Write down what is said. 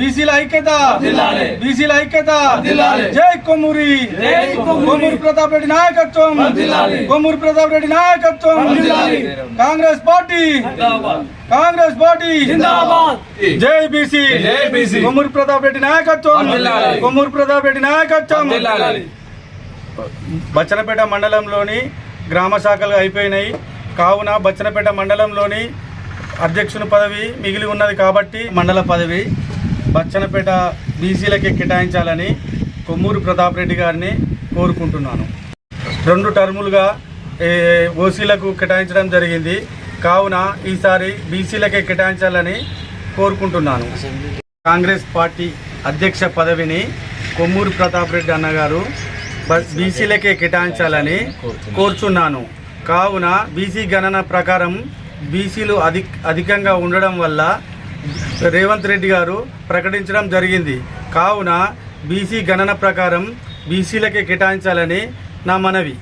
బీసీల ఐక్యత. బీసీల ఐక్యత. జై కొమ్మూరి జై కొమ్మూరి. ప్రతాప్ రెడ్డి నాయకత్వం. కొమ్మూరి ప్రతాప్ రెడ్డి నాయకత్వం. కాంగ్రెస్ పార్టీ కాంగ్రెస్ పార్టీ జై బీసీ. కొమ్మూరి ప్రతాప్ రెడ్డి నాయకత్వం. కొమ్మూరి ప్రతాప్ రెడ్డి నాయకత్వం. బచ్చనపేట మండలంలోని గ్రామ శాఖలు అయిపోయినాయి కావున బచ్చనపేట మండలంలోని అధ్యక్షుని పదవి మిగిలి ఉన్నది కాబట్టి మండల పదవి. బచ్చనపేట బీసీలకి కేటాయించాలని కొమ్మూరు ప్రతాప్ రెడ్డి గారిని కోరుకుంటున్నాను. రెండు టర్ములుగా ఏ, ఓసీలకు కేటాయించడం జరిగింది. కావున ఈసారి బీసీలకే కేటాయించాలని కోరుకుంటున్నాను. కాంగ్రెస్ పార్టీ అధ్యక్ష పదవిని కొమ్మూరు ప్రతాప్ రెడ్డి అన్నగారు బీసీలకే కేటాయించాలని కోరుచున్నాను. కావున బీసీ గణన ప్రకారం బీసీలు అధిక అధికంగా ఉండడం వల్ల రేవంత్ రెడ్డి గారు ప్రకటించడం జరిగింది. కావున బీసీ గణన ప్రకారం బీసీలకే కేటాయించాలని నా మనవి.